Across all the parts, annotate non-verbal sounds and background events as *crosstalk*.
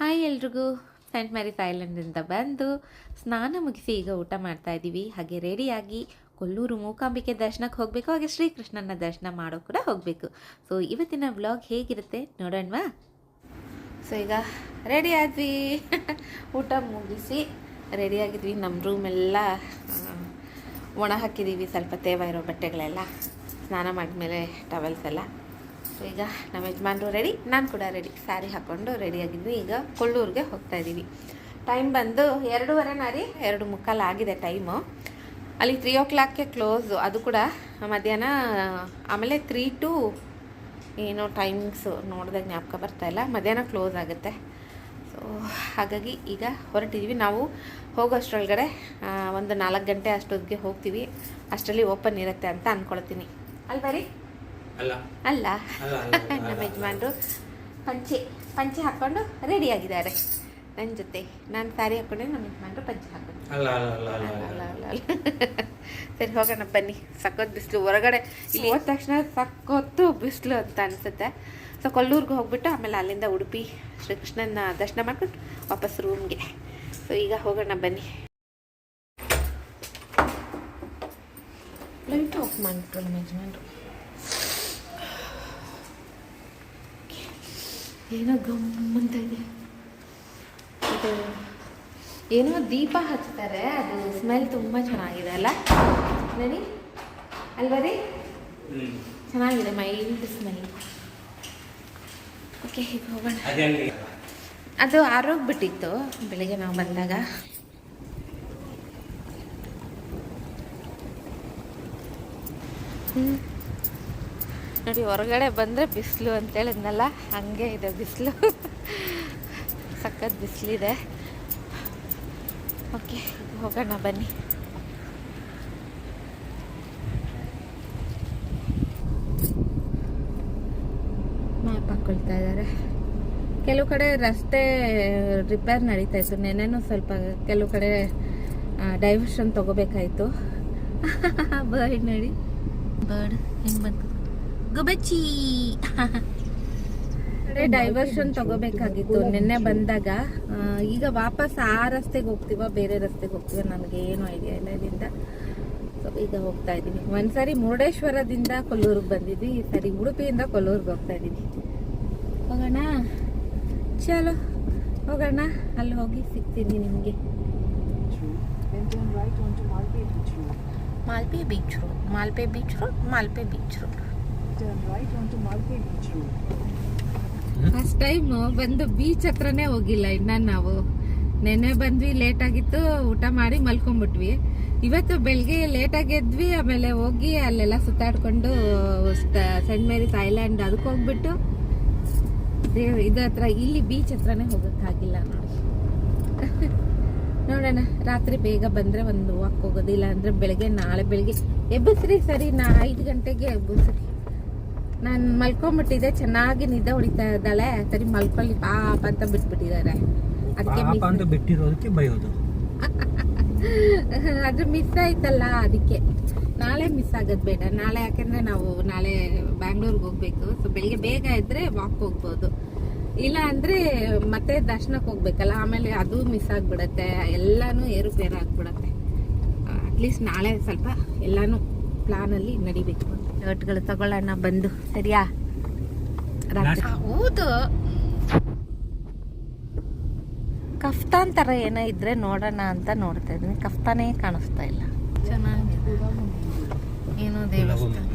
Hi ಎಲ್ರಿಗೂ. Scent ಮ್ಯಾರಿಸ್ ಐಲ್ಯಾಂಡಿಂದ ಬಂದು ಸ್ನಾನ ಮುಗಿಸಿ ಈಗ ಊಟ ಮಾಡ್ತಾ ಇದ್ದೀವಿ ಹಾಗೆ ರೆಡಿಯಾಗಿ ಕೊಲ್ಲೂರು ಮೂಕಾಂಬಿಕೆ ದರ್ಶನಕ್ಕೆ ಹೋಗಬೇಕು. ಹಾಗೆ ಶ್ರೀಕೃಷ್ಣನ ದರ್ಶನ ಮಾಡೋ ಕೂಡ ಹೋಗಬೇಕು. ಸೊ ಇವತ್ತಿನ ವ್ಲಾಗ್ ಹೇಗಿರುತ್ತೆ ನೋಡೋಣವಾ? ಸೊ ಈಗ ರೆಡಿ ಆದ್ವಿ *laughs* ಊಟ ಮುಗಿಸಿ ರೆಡಿಯಾಗಿದ್ವಿ. ನಮ್ಮ ರೂಮೆಲ್ಲ ಒಣ ಹಾಕಿದ್ದೀವಿ ಸ್ವಲ್ಪ ತೇವ ಇರೋ ಬಟ್ಟೆಗಳೆಲ್ಲ. ಸ್ನಾನ ಮಾಡಿದ್ಮೇಲೆ ಟವೆಲ್ಸ್ ಎಲ್ಲ. ಸೊ ಈಗ ನಮ್ಮ ಯಜಮಾನ್ರು ರೆಡಿ ನಾನು ಕೂಡ ರೆಡಿ ಸ್ಯಾರಿ ಹಾಕ್ಕೊಂಡು ರೆಡಿಯಾಗಿದ್ವಿ ಈಗ ಕೊಳ್ಳೂರಿಗೆ ಹೋಗ್ತಾ ಇದ್ದೀವಿ ಟೈಮ್ ಬಂದು ಎರಡೂವರೆನ ರೀ ಎರಡು ಮುಕ್ಕಾಲು ಆಗಿದೆ ಟೈಮು ಅಲ್ಲಿ ತ್ರೀ ಓ ಕ್ಲಾಕ್ಗೆ ಕ್ಲೋಸು ಅದು ಕೂಡ ಮಧ್ಯಾಹ್ನ, ಆಮೇಲೆ ತ್ರೀ ಟು ಏನೋ ಟೈಮಿಂಗ್ಸು ನೋಡಿದಾಗ ಜ್ಞಾಪಕ ಬರ್ತಾ ಇಲ್ಲ. ಮಧ್ಯಾಹ್ನ ಕ್ಲೋಸ್ ಆಗುತ್ತೆ. ಸೊ ಹಾಗಾಗಿ ಈಗ ಹೊರಟಿದ್ದೀವಿ ನಾವು ಹೋಗೋ ಅಷ್ಟರೊಳಗಡೆ ಒಂದು ನಾಲ್ಕು ಗಂಟೆ ಅಷ್ಟೊತ್ತಿಗೆ ಹೋಗ್ತೀವಿ. ಅಷ್ಟರಲ್ಲಿ ಓಪನ್ ಇರುತ್ತೆ ಅಂತ ಅಂದ್ಕೊಳ್ತೀನಿ ಅಲ್ಲಿ ರೀ ಅಲ್ಲ. ನಮ್ಮ ಯಜಮಾನರು ಪಂಚೆ ಪಂಚೆ ಹಾಕ್ಕೊಂಡು ರೆಡಿಯಾಗಿದ್ದಾರೆ ನನ್ನ ಜೊತೆ. ನಾನು ಸ್ಯಾರಿ ಹಾಕೊಂಡೆ ನಮ್ಮ ಯಜಮಾನ್ರು ಪಂಚೆ ಹಾಕೊಂಡು. *laughs* ಸರಿ ಹೋಗೋಣ ಬನ್ನಿ. ಸಖತ್ ಬಿಸಿಲು. ಹೊರಗಡೆ ಇಲ್ಲಿ ಹೋದ ತಕ್ಷಣ ಸಖತ್ತು ಬಿಸಿಲು ಅಂತ ಅನಿಸುತ್ತೆ. ಸೊ ಕೊಲ್ಲೂರ್ಗೆ ಹೋಗ್ಬಿಟ್ಟು ಆಮೇಲೆ ಅಲ್ಲಿಂದ ಉಡುಪಿ ಶ್ರೀಕೃಷ್ಣನ ದರ್ಶನ ಮಾಡ್ಕೊಂಡು ವಾಪಸ್ ರೂಮ್ಗೆ ಸೊ ಈಗ ಹೋಗೋಣ ಬನ್ನಿ. ಲೈಟ್ ಆಫ್ ಮಾಡಿಬಿಟ್ರು ನಮ್ಮ ಯಜಮಾನ್ರು. ಏನೋ ಗಮ್ಮಂತ ಇದೆ. ಇದು ಏನೋ ದೀಪ ಹಚ್ತಾರೆ ಅದು ಸ್ಮೆಲ್ ತುಂಬ ಚೆನ್ನಾಗಿದೆ ಅಲ್ಲ? ನಡಿ ಅಲ್ವಾ ರೀ? ಚೆನ್ನಾಗಿದೆ ಮೈಲ್ಡ್ ಸ್ಮೆಲ್ ಓಕೆ ಈಗ ಹೋಗೋಣ. ಅದೇ ಅಲ್ಲಿ ಅದು ಆರೋಗ್ಬಿಟ್ಟಿತ್ತು ಬೆಳಿಗ್ಗೆ ನಾವು ಬಂದಾಗ. ಹ್ಮ್. ನೋಡಿ, ಹೊರಗಡೆ ಬಂದರೆ ಬಿಸಿಲು ಅಂತೇಳಿದ್ನಲ್ಲ ಹಂಗೆ ಇದೆ ಬಿಸಿಲು. ಸಖತ್ ಬಿಸಿಲಿದೆ. ಓಕೆ, ಹೋಗೋಣ, ಬನ್ನಿ. ಮ್ಯಾಪ್ ಹಾಕೊಳ್ತಾ ಇದ್ದಾರೆ. ಕೆಲವು ಕಡೆ ರಸ್ತೆ ರಿಪೇರ್ ನಡೀತಾ ಇತ್ತು. ನೆನೆನೂ ಸ್ವಲ್ಪ ಕೆಲವು ಕಡೆ ಡೈವರ್ಷನ್ ತಗೋಬೇಕಾಯ್ತು. ಬರ್ಡ್ ನೋಡಿ. ಬರ್ಡ್ ಹೆಂಗೆ ಬಂತು? ಗುಬಚ್ಚಿ ಡೈವರ್ಷನ್ ತಗೋಬೇಕಾಗಿತ್ತು. ನಿನ್ನೆ ಬಂದಾಗ ಈಗ ವಾಪಸ್ ಆ ರಸ್ತೆಗೆ ಹೋಗ್ತೀವ ಬೇರೆ ರಸ್ತೆಗೆ ಹೋಗ್ತೀವ ನನಗೆ ಏನು ಐಡಿಯಾ ಇಲ್ಲ ಇಲ್ಲಿಂದ. ಸೊ ಈಗ ಹೋಗ್ತಾ ಇದ್ದೀವಿ ಒಂದ್ಸರಿ ಮುರುಡೇಶ್ವರದಿಂದ ಕೊಲ್ಲೂರಿಗೆ ಬಂದಿದ್ವಿ. ಈ ಸರಿ ಉಡುಪಿಯಿಂದ ಕೊಲ್ಲೂರಿಗೆ ಹೋಗ್ತಾ ಇದ್ದೀವಿ ಹೋಗೋಣ? ಚಲೋ. ಹೋಗೋಣ? ಅಲ್ಲಿ ಹೋಗಿ ಸಿಗ್ತೀನಿ ನಿಮಗೆ. Malpe. Malpe beach road Malpe beach road Malpe beach road Turn right onto Malpe Beach. Road. First time ಬಂದು ಬೀಚ್ ಹತ್ರನೇ ಹೋಗಿಲ್ಲ ಇನ್ನ ನಾವು. ನೆನ್ನೆ ಬಂದ್ವಿ ಲೇಟ್ ಆಗಿತ್ತು ಊಟ ಮಾಡಿ ಮಲ್ಕೊಂಡ್ಬಿಟ್ವಿ. ಇವತ್ತು ಬೆಳಗ್ಗೆ ಲೇಟ್ ಆಗಿ ಎದ್ವಿ ಆಮೇಲೆ ಹೋಗಿ ಅಲ್ಲೆಲ್ಲ ಸುತ್ತಾಡ್ಕೊಂಡು ಸೆಂಟ್ ಮೇರಿಸ್ ಐಲ್ಯಾಂಡ್ ಅದಕ್ಕೆ ಹೋಗ್ಬಿಟ್ಟು ದೇವ್ ಇದ್ರ ಹತ್ರ ಇಲ್ಲಿ ಬೀಚ್ ಹತ್ರನೇ ಹೋಗೋಕ್ಕಾಗಿಲ್ಲ ನೋಡಿ. ನೋಡೋಣ ರಾತ್ರಿ ಬೇಗ ಬಂದರೆ ಒಂದು ವಾಕ್ ಹೋಗೋದಿಲ್ಲ ಅಂದರೆ ಅಂದ್ರೆ ಬೆಳಗ್ಗೆ ನಾಳೆ ಬೆಳಗ್ಗೆ ಎಬ್ಬಿಸ್ರಿ ಸರಿ ನಾ ಐದು ಗಂಟೆಗೆ ಎಬ್ಬಿಸ್ರಿ. ನಾನು ಮಲ್ಕೊಂಬಿಟ್ಟಿದ್ದೆ ಚೆನ್ನಾಗಿ ನಿದ್ದೆ ಹೊಡಿತಾ ಇದ್ದಾಳೆ. ಸರಿ ಮಲ್ಕೊಳ್ಳಿ ಪಾಪ ಅಂತ ಬಿಟ್ಬಿಟ್ಟಿದ್ದಾರೆ. ಅದಕ್ಕೆ ಅಂತ ಬಿಟ್ಟಿರೋದಕ್ಕೆ ಬಯೋದು *laughs* ಅದು ಮಿಸ್ ಆಯ್ತಲ್ಲ ಅದಕ್ಕೆ. ನಾಳೆ ಮಿಸ್ ಆಗೋದು ಬೇಡ. ನಾಳೆ ಯಾಕೆಂದ್ರೆ ನಾವು ನಾಳೆ ಬ್ಯಾಂಗ್ಳೂರ್ಗೆ ಹೋಗ್ಬೇಕು. ಸೊ ಬೆಳಿಗ್ಗೆ ಬೇಗ ಇದ್ರೆ ವಾಕ್ ಹೋಗ್ಬೋದು. ಇಲ್ಲ ಅಂದ್ರೆ ಮತ್ತೆ ದರ್ಶನಕ್ಕೆ ಹೋಗ್ಬೇಕಲ್ಲ ಆಮೇಲೆ ಅದು ಮಿಸ್ ಆಗ್ಬಿಡತ್ತೆ. ಎಲ್ಲಾನು ಏರುಪೇರು ಆಗ್ಬಿಡತ್ತೆ. ಅಟ್ಲೀಸ್ಟ್ ನಾಳೆ ಸ್ವಲ್ಪ ಎಲ್ಲಾನು ಪ್ಲಾನ್ ಅಲ್ಲಿ ನಡಿಬೇಕು. ಶರ್ಟ್ಗಳು ತಗೊಳ್ಳೋಣ ಬಂದು. ಸರಿಯಾ? ರಾತ್ರಿ. ಹೌದು. ಕಫ್ತಾನ್ ತರ ಏನೋ ಇದ್ರೆ ನೋಡೋಣ ಅಂತ ನೋಡ್ತಾ ಇದ್ದೀನಿ. ಕಫ್ತಾನೇ ಕಾಣಿಸ್ತಾ ಇಲ್ಲ. ಚೆನ್ನಾಗಿದೆ. ಏನೋ ದೇವಸ್ಥಾನ.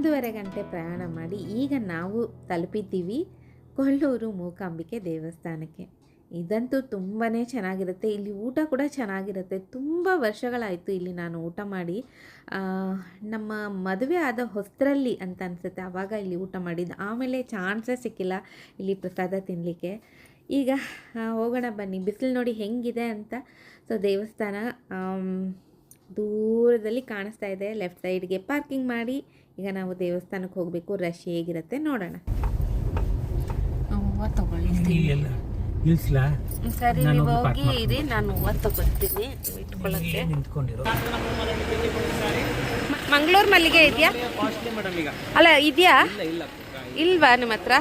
ಒಂದೂವರೆ ಗಂಟೆ ಪ್ರಯಾಣ ಮಾಡಿ ಈಗ ನಾವು ತಲುಪಿದ್ದೀವಿ ಕೊಲ್ಲೂರು ಮೂಕಾಂಬಿಕೆ ದೇವಸ್ಥಾನಕ್ಕೆ. ಇದಂತೂ ತುಂಬಾ ಚೆನ್ನಾಗಿರುತ್ತೆ. ಇಲ್ಲಿ ಊಟ ಕೂಡ ಚೆನ್ನಾಗಿರುತ್ತೆ. ತುಂಬ ವರ್ಷಗಳಾಯಿತು ಇಲ್ಲಿ ನಾನು ಊಟ ಮಾಡಿ. ನಮ್ಮ ಮದುವೆ ಆದ ಹೊಸರಲ್ಲಿ ಅಂತ ಅನಿಸುತ್ತೆ. ಆವಾಗ ಇಲ್ಲಿ ಊಟ ಮಾಡಿದ್ದು. ಆಮೇಲೆ ಚಾನ್ಸೇ ಸಿಕ್ಕಿಲ್ಲ ಇಲ್ಲಿ ಪ್ರಸಾದ ತಿನ್ನಲಿಕ್ಕೆ ಈಗ ಹೋಗೋಣ ಬನ್ನಿ. ಬಿಸಿಲು ನೋಡಿ ಹೆಂಗಿದೆ ಅಂತ. ಸೊ, ದೇವಸ್ಥಾನ ದೂರದಲ್ಲಿ ಕಾಣಿಸ್ತಾ ಇದೆ. ಲೆಫ್ಟ್ ಸೈಡ್ಗೆ ಪಾರ್ಕಿಂಗ್ ಮಾಡಿ. ಈಗ ನಾವು ದೇವಸ್ಥಾನಕ್ಕೆ ಹೋಗಬೇಕು ರಶ್ ಹೇಗಿರುತ್ತೆ ನೋಡೋಣ. ಹೂವು ತಗೊಳ್ಳಿ ಸರಿ ನೀವು ಹೋಗಿ ಇರಿ ನಾನು ಹೂವು ತಗೊಳ್ತೀನಿ. ಇಟ್ಕೊಳ್ಳೋಕ್ಕೆ ನಿಂತ್ಕೊಂಡಿರೋ? ಮಂಗಳೂರು ಮಲ್ಲಿಗೆ ಇದೆಯಾ? ಅಲ್ಲ ಇದೆಯಾ? ಇಲ್ಲ ಇಲ್ಲ. ಇಲ್ವಾ ನಿಮ್ಮ ಹತ್ರ?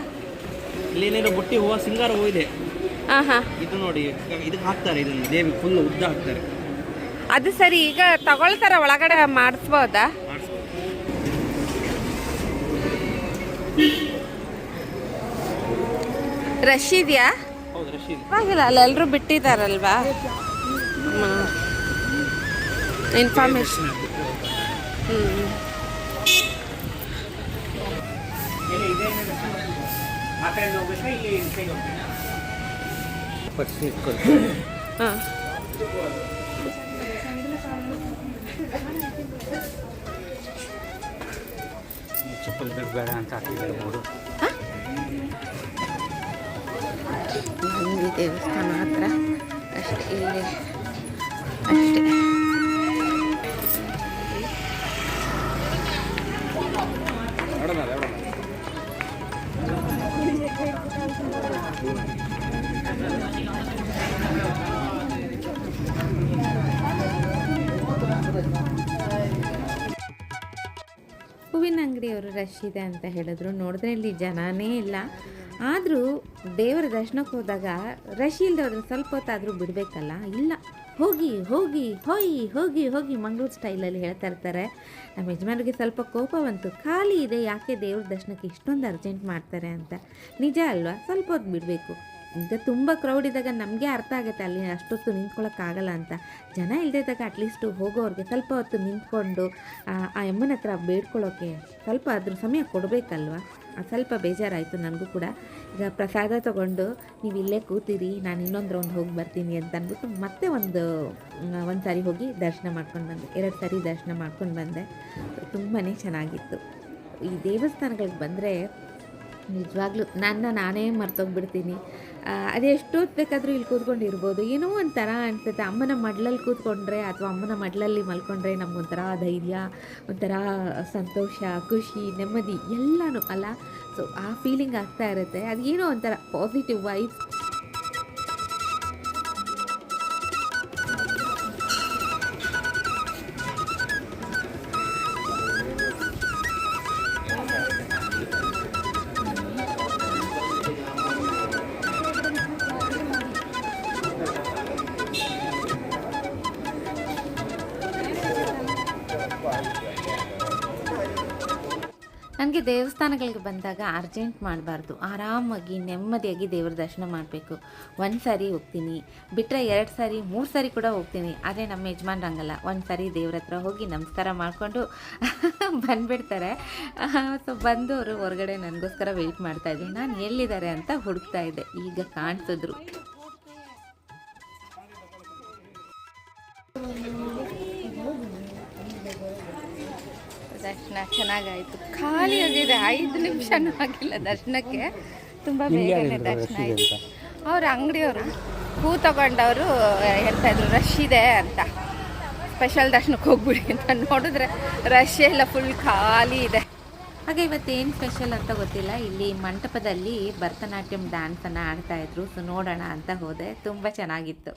ಇಲ್ಲೇನೇನು ಬುಟ್ಟಿ ಹೂವು ಸಿಂಗಾರ ಹೂವು ಇದೆ. ಹಾಂ ಹಾಂ. ಇದು ನೋಡಿ ಇದಕ್ಕೆ ಹಾಕ್ತಾರೆ ಇದನ್ನು ದೇವಿ ಫುಲ್ ಉದ್ದ ಹಾಕ್ತಾರೆ. ಅದು ಸರಿ ಈಗ ತಗೊಳ್ತಾರ ಒಳಗಡೆ ಮಾಡಿಸ್ಬೋದಾ? ರಶ್ ಇದೆಯಾ ಪರವಾಗಿಲ್ಲ ಅಲ್ಲ ಎಲ್ಲರೂ ಬಿಟ್ಟಿದ್ದಾರಲ್ವಾ ಇನ್ಫಾರ್ಮೇಶನ್ ಹ್ಞೂ ಹಾಂ ಚಪ್ಪಲ್ ಬೇಡ ಅಂತ ಹಾಕಿದ್ದಾರೆ ದೇವಸ್ಥಾನ ಹತ್ರ ಅಷ್ಟೇ. ಇಲ್ಲಿ ಅಷ್ಟೇ. ರಶ್ ಇದೆ ಅಂತ ಹೇಳಿದ್ರು. ನೋಡಿದ್ರೆ ಇಲ್ಲಿ ಜನನೇ ಇಲ್ಲ. ಆದರೂ ದೇವರ ದರ್ಶನಕ್ಕೆ ಹೋದಾಗ ರಶ್ ಸ್ವಲ್ಪ ಹೊತ್ತಾದರೂ ಬಿಡಬೇಕಲ್ಲ? ಇಲ್ಲ. ಹೋಗಿ ಹೋಗಿ, ಹೋಯ್, ಹೋಗಿ ಹೋಗಿ ಮಂಗಳೂರು ಸ್ಟೈಲಲ್ಲಿ ಹೇಳ್ತಾ ಇರ್ತಾರೆ. ನಮ್ಮ ಯಜಮಾನ್ರಿಗೆ ಸ್ವಲ್ಪ ಕೋಪ ಬಂತು. ಖಾಲಿ ಇದೆ, ಯಾಕೆ ದೇವ್ರ ದರ್ಶನಕ್ಕೆ ಇಷ್ಟೊಂದು ಅರ್ಜೆಂಟ್ ಮಾಡ್ತಾರೆ ಅಂತ? ನಿಜ ಅಲ್ವಾ? ಸ್ವಲ್ಪ ಹೊತ್ತು ಬಿಡಬೇಕು. ಈಗ ತುಂಬ ಕ್ರೌಡ್ ಇದ್ದಾಗ ನಮಗೆ ಅರ್ಥ ಆಗುತ್ತೆ, ಅಲ್ಲಿ ಅಷ್ಟೊತ್ತು ನಿಂತ್ಕೊಳ್ಳೋಕ್ಕಾಗಲ್ಲ ಅಂತ. ಜನ ಇಲ್ಲದೇ ಇದ್ದಾಗ ಅಟ್ಲೀಸ್ಟು ಹೋಗೋರಿಗೆ ಸ್ವಲ್ಪ ಹೊತ್ತು ನಿಂತ್ಕೊಂಡು, ಆ ಎಮ್ಮನ ಹತ್ರ ಬೇಡ್ಕೊಳ್ಳೋಕ್ಕೆ ಸ್ವಲ್ಪ ಅದ್ರ ಸಮಯ ಕೊಡಬೇಕಲ್ವಾ? ಸ್ವಲ್ಪ ಬೇಜಾರಾಯಿತು ನನಗೂ ಕೂಡ. ಈಗ ಪ್ರಸಾದ ತೊಗೊಂಡು ನೀವು ಇಲ್ಲೇ ಕೂತಿರಿ, ನಾನು ಇನ್ನೊಂದು ರೌಂಡ್ ಹೋಗಿ ಬರ್ತೀನಿ ಅಂತ ಅಂದ್ಬಿಟ್ಟು ಮತ್ತೆ ಒಂದು ಒಂದು ಸಾರಿ ಹೋಗಿ ದರ್ಶನ ಮಾಡ್ಕೊಂಡು ಬಂದೆ. ಎರಡು ಸಾರಿ ದರ್ಶನ ಮಾಡ್ಕೊಂಡು ಬಂದೆ. ತುಂಬಾ ಚೆನ್ನಾಗಿತ್ತು. ಈ ದೇವಸ್ಥಾನಗಳಿಗೆ ಬಂದರೆ ನಿಜವಾಗ್ಲೂ ನನ್ನ ನಾನೇ ಮರ್ತೋಗ್ಬಿಡ್ತೀನಿ. ಆ, ಅದೆಷ್ಟೊತ್ತು ಬೇಕಾದರೂ ಇಲ್ಲಿ ಕೂತ್ಕೊಂಡಿರ್ಬೋದು. ಏನೋ ಒಂಥರ ಅನ್ಸುತ್ತೆ. ಅಮ್ಮನ ಮಡ್ಲಲ್ಲಿ ಕೂತ್ಕೊಂಡ್ರೆ ಅಥವಾ ಅಮ್ಮನ ಮಡ್ಲಲ್ಲಿ ಮಲ್ಕೊಂಡ್ರೆ ನಮಗೊಂಥರ ಧೈರ್ಯ ಒಂಥರ ಸಂತೋಷ ಖುಷಿ ನೆಮ್ಮದಿ ಎಲ್ಲನೂ ಅಲ್ಲ. ಸೊ ಆ ಫೀಲಿಂಗ್ ಆಗ್ತಾ ಇರುತ್ತೆ. ಅದು ಏನೋ ಒಂಥರ ಪಾಸಿಟಿವ್ ವೈಬ್ಸ್ ನನಗೆ ದೇವಸ್ಥಾನಗಳಿಗೆ ಬಂದಾಗ ಅರ್ಜೆಂಟ್ ಮಾಡಬಾರ್ದು. ಆರಾಮಾಗಿ ನೆಮ್ಮದಿಯಾಗಿ ದೇವ್ರ ದರ್ಶನ ಮಾಡಬೇಕು. ಒಂದು ಸಾರಿ ಹೋಗ್ತೀನಿ. ಬಿಟ್ಟರೆ ಎರಡು ಸಾರಿ, ಮೂರು ಸಾರಿ ಕೂಡ ಹೋಗ್ತೀನಿ. ಆದರೆ ನಮ್ಮ ಯಜಮಾನ್ರು ಹಂಗಲ್ಲ. ಒಂದು ಸಾರಿ ದೇವ್ರ ಹತ್ರ ಹೋಗಿ ನಮಸ್ಕಾರ ಮಾಡಿಕೊಂಡು *laughs* ಬಂದುಬಿಡ್ತಾರೆ. ಸೊ *laughs* ಬಂದು ಅವರು ಹೊರಗಡೆ ನನಗೋಸ್ಕರ ವೆಯ್ಟ್ ಮಾಡ್ತಾಯಿದ್ರು ನಾನು ಎಲ್ಲಿದ್ದಾರೆ ಅಂತ ಹುಡುಕ್ತಾ ಇದ್ದೆ. ಈಗ ಕಾಣಿಸಿದ್ರು. ದರ್ಶನ ಚೆನ್ನಾಗಾಯಿತು. ಖಾಲಿ ಆಗಿದೆ. ಐದು ನಿಮಿಷನೂ ಆಗಿಲ್ಲ ದರ್ಶನಕ್ಕೆ. ತುಂಬ ಬೇಗನೆ ದರ್ಶನ ಆಯಿತು. ಅವ್ರ ಅಂಗಡಿಯವರು. ಹೂ ತಗೊಂಡವರು ಹೇಳ್ತಾ ಇದ್ರು ರಶ್ ಇದೆ ಅಂತ. ಸ್ಪೆಷಲ್ ದರ್ಶನಕ್ಕೆ ಹೋಗ್ಬಿಡಿ ಅಂತ. ನೋಡಿದ್ರೆ ರಶ್ ಎಲ್ಲ ಫುಲ್ ಖಾಲಿ ಇದೆ. ಹಾಗೆ ಇವತ್ತೇನು ಸ್ಪೆಷಲ್ ಅಂತ ಗೊತ್ತಿಲ್ಲ. ಇಲ್ಲಿ ಮಂಟಪದಲ್ಲಿ ಭರತನಾಟ್ಯಂ ಡ್ಯಾನ್ಸನ್ನು ಆಡ್ತಾ ಇದ್ರು. ಸೊ ನೋಡೋಣ ಅಂತ ಹೋದೆ. ತುಂಬ ಚೆನ್ನಾಗಿತ್ತು.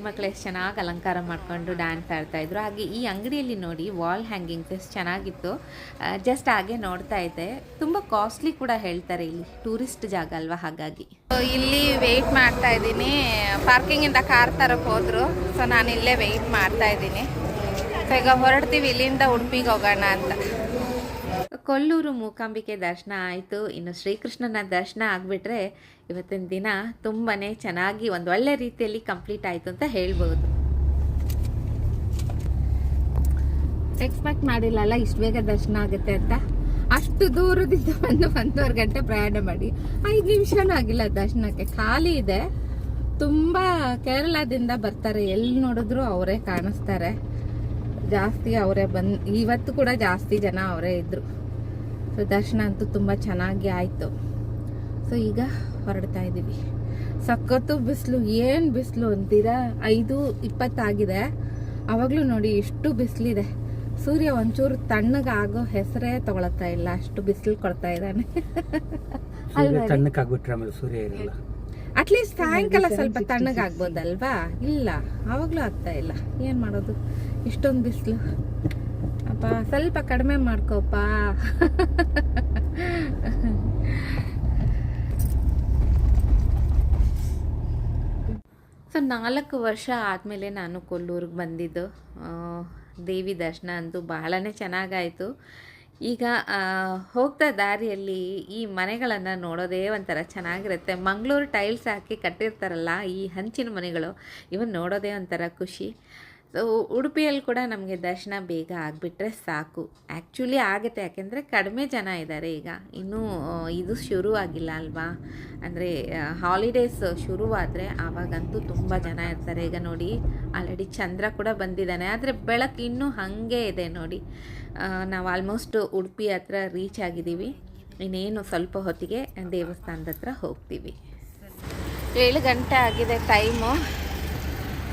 ಹೆಣ್ಮಕ್ಳು ಎಷ್ಟು ಚೆನ್ನಾಗಿ ಅಲಂಕಾರ ಮಾಡ್ಕೊಂಡು ಡ್ಯಾನ್ಸ್ ಆಡ್ತಾಯಿದ್ರು ಹಾಗೆ ಈ ಅಂಗಡಿಯಲ್ಲಿ ನೋಡಿ ವಾಲ್ ಹ್ಯಾಂಗಿಂಗ್ಸ್ ಎಷ್ಟು ಚೆನ್ನಾಗಿತ್ತು. ಜಸ್ಟ್ ಹಾಗೆ ನೋಡ್ತಾ ಇದ್ದೆ. ತುಂಬ ಕಾಸ್ಟ್ಲಿ ಕೂಡ ಹೇಳ್ತಾರೆ ಇಲ್ಲಿ. ಟೂರಿಸ್ಟ್ ಜಾಗ ಅಲ್ವಾ ಹಾಗಾಗಿ. ಇಲ್ಲಿ ವೆಯ್ಟ್ ಮಾಡ್ತಾ ಇದ್ದೀನಿ. ಪಾರ್ಕಿಂಗಿಂದ ಕಾರ್ ತರಕ್ಕೆ ಹೋದ್ರು. ಸೊ ನಾನು ಇಲ್ಲೇ ವೆಯ್ಟ್ ಮಾಡ್ತಾ ಇದ್ದೀನಿ. ಈಗ ಹೊರಡ್ತೀವಿ, ಇಲ್ಲಿಂದ ಉಡುಪಿಗೆ ಹೋಗೋಣ ಅಂತ. ಕೊಲ್ಲೂರು ಮೂಕಾಂಬಿಕೆ ದರ್ಶನ ಆಯಿತು. ಇನ್ನು ಶ್ರೀಕೃಷ್ಣನ ದರ್ಶನ ಆಗಿಬಿಟ್ರೆ ಇವತ್ತಿನ ದಿನ ತುಂಬಾ ಚೆನ್ನಾಗಿ ಒಂದು ಒಳ್ಳೆ ರೀತಿಯಲ್ಲಿ ಕಂಪ್ಲೀಟ್ ಆಯಿತು ಅಂತ ಹೇಳ್ಬೋದು. ಎಕ್ಸ್ಪೆಕ್ಟ್ ಮಾಡಿಲ್ಲಲ್ಲ, ಇಷ್ಟು ಬೇಗ ದರ್ಶನ ಆಗುತ್ತೆ ಅಂತ? ಅಷ್ಟು ದೂರದಿಂದ ಬಂದು ಒಂದೂವರೆ ಗಂಟೆ ಪ್ರಯಾಣ ಮಾಡಿ. ಐದು ನಿಮಿಷನೂ ಆಗಿಲ್ಲ ದರ್ಶನಕ್ಕೆ. ಖಾಲಿ ಇದೆ. ತುಂಬ ಕೇರಳದಿಂದ ಬರ್ತಾರೆ. ಎಲ್ಲಿ ನೋಡಿದ್ರು ಅವರೇ ಕಾಣಿಸ್ತಾರೆ. ಜಾಸ್ತಿ ಅವರೇ ಬಂದು, ಇವತ್ತು ಕೂಡ ಜಾಸ್ತಿ ಜನ ಅವರೇ ಇದ್ರು. ಸೊ ದರ್ಶನ ಅಂತೂ ತುಂಬ ಚೆನ್ನಾಗಿ ಆಯಿತು. ಸೊ ಈಗ ಹೊರಡ್ತಾ ಇದ್ದೀವಿ ಸಖತ್ತು ಬಿಸಿಲು ಏನು ಬಿಸಿಲು ಅಂತೀರಾ? ಐದು ಇಪ್ಪತ್ತಾಗಿದೆ. ಆವಾಗಲೂ ನೋಡಿ ಎಷ್ಟು ಬಿಸಿಲಿದೆ. ಸೂರ್ಯ ಒಂಚೂರು ತಣ್ಣಗಾಗೋ ಹೆಸರೇ ತಗೊಳತ್ತಾ ಇಲ್ಲ. ಅಷ್ಟು ಬಿಸಿಲು ಕೊಡ್ತಾ ಇದ್ದಾನೆ. ಸೂರ್ಯ ಇರಲ್ಲ. ಅಟ್ಲೀಸ್ಟ್ ಸಾಯಂಕಾಲ ಸ್ವಲ್ಪ ತಣ್ಣಗಾಗ್ಬೋದಲ್ವಾ ಇಲ್ಲ ಆವಾಗಲೂ ಆಗ್ತಾ ಇಲ್ಲ. ಏನು ಮಾಡೋದು? ಇಷ್ಟೊಂದು ಬಿಸಿಲು. ಅಪ್ಪ ಸ್ವಲ್ಪ ಕಡಿಮೆ ಮಾಡ್ಕೋಪ್ಪ. ಸೊ, ನಾಲ್ಕು ವರ್ಷ ಆದಮೇಲೆ ನಾನು ಕೊಲ್ಲೂರಿಗೆ ಬಂದಿದ್ದು. ದೇವಿ ದರ್ಶನ ಅಂತೂ ಬಹಳನೇ ಚೆನ್ನಾಗಾಯಿತು. ಈಗ ಹೋಗ್ತಾ ದಾರಿಯಲ್ಲಿ ಈ ಮನೆಗಳನ್ನು ನೋಡೋದೇ ಒಂಥರ ಚೆನ್ನಾಗಿರುತ್ತೆ. ಮಂಗಳೂರು ಟೈಲ್ಸ್ ಹಾಕಿ ಕಟ್ಟಿರ್ತಾರಲ್ಲ, ಈ ಹಂಚಿನ ಮನೆಗಳು, ಇವನ್ ನೋಡೋದೇ ಒಂಥರ ಖುಷಿ. ಸೊ ಉಡುಪಿಯಲ್ಲಿ ಕೂಡ ನಮಗೆ ದರ್ಶನ ಬೇಗ ಆಗಿಬಿಟ್ರೆ ಸಾಕು. ಆ್ಯಕ್ಚುಲಿ ಆಗುತ್ತೆ, ಯಾಕೆಂದರೆ ಕಡಿಮೆ ಜನ ಇದ್ದಾರೆ ಈಗ. ಇನ್ನೂ ಇದು ಶುರು ಆಗಿಲ್ಲ ಅಲ್ವಾ? ಅಂದರೆ ಹಾಲಿಡೇಸ್ ಶುರುವಾದರೆ ಆವಾಗಂತೂ ತುಂಬ ಜನ ಇರ್ತಾರೆ. ಈಗ ನೋಡಿ ಆಲ್ರೆಡಿ ಚಂದ್ರ ಕೂಡ ಬಂದಿದ್ದಾನೆ. ಆದರೆ ಬೆಳಕು ಇನ್ನೂ ಹಾಗೆ ಇದೆ ನೋಡಿ. ನಾವು ಆಲ್ಮೋಸ್ಟ್ ಉಡುಪಿ ಹತ್ರ ರೀಚ್ ಆಗಿದ್ದೀವಿ. ಇನ್ನೇನು ಸ್ವಲ್ಪ ಹೊತ್ತಿಗೆ ದೇವಸ್ಥಾನದ ಹತ್ರ ಹೋಗ್ತೀವಿ. ಏಳು ಗಂಟೆ ಆಗಿದೆ ಟೈಮು